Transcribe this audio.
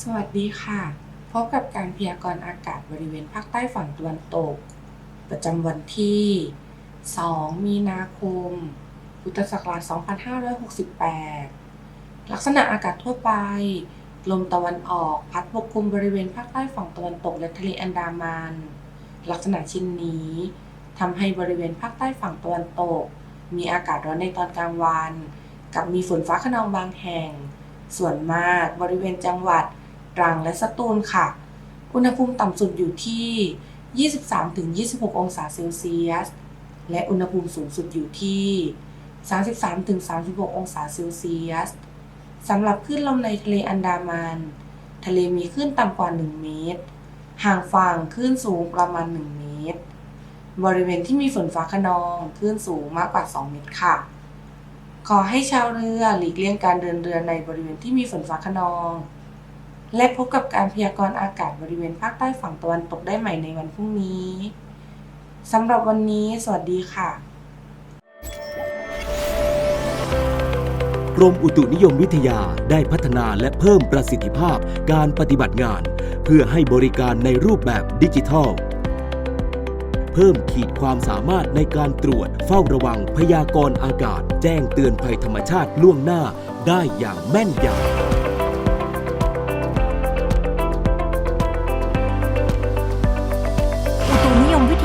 สวัสดีค่ะ พบกับการพยากรณ์อากาศบริเวณภาคใต้ฝั่งตะวันตก ประจำวันที่ 2 มีนาคม พุทธศักราช 2568 ลักษณะอากาศทั่วไป ลมตะวันออกพัดปกคลุมบริเวณภาคใต้ฝั่งตะวันตกและทะเลอันดามัน ลักษณะเช่นนี้ทำให้บริเวณภาคใต้ฝั่งตะวันตก มีอากาศร้อนในตอนกลางวัน กับมีฝนฟ้าขนองบางแห่งส่วนมากบริเวณจังหวัด ตรังและสตูลค่ะ อุณหภูมิต่ำสุดอยู่ที่ 23-26 องศาเซลเซียส และอุณหภูมิสูงสุดอยู่ที่ 33-36 องศาเซลเซียสสำหรับคลื่นลมในทะเลอันดามัน ทะเลมีคลื่นต่ำกว่า 1 เมตร ห่างฝั่งคลื่นสูงประมาณ 1 เมตร บริเวณที่มีฝนฟ้าขนองคลื่นสูงมากกว่า 2 เมตรค่ะ ขอให้ชาวเรือหลีกเลี่ยงการเดินเรือในบริเวณที่มีฝนฟ้าขนอง และพบกับการพยากรณ์อากาศบริเวณภาคใต้ฝั่งตะวันตกได้ใหม่ในวันพรุ่งนี้สำหรับวันนี้สวัสดีค่ะ กรมอุตุนิยมวิทยาได้พัฒนาและเพิ่มประสิทธิภาพการปฏิบัติงาน เพื่อให้บริการในรูปแบบดิจิทัล เพิ่มขีดความสามารถในการตรวจเฝ้าระวังพยากรณ์อากาศ แจ้งเตือนภัยธรรมชาติล่วงหน้าได้อย่างแม่นยำ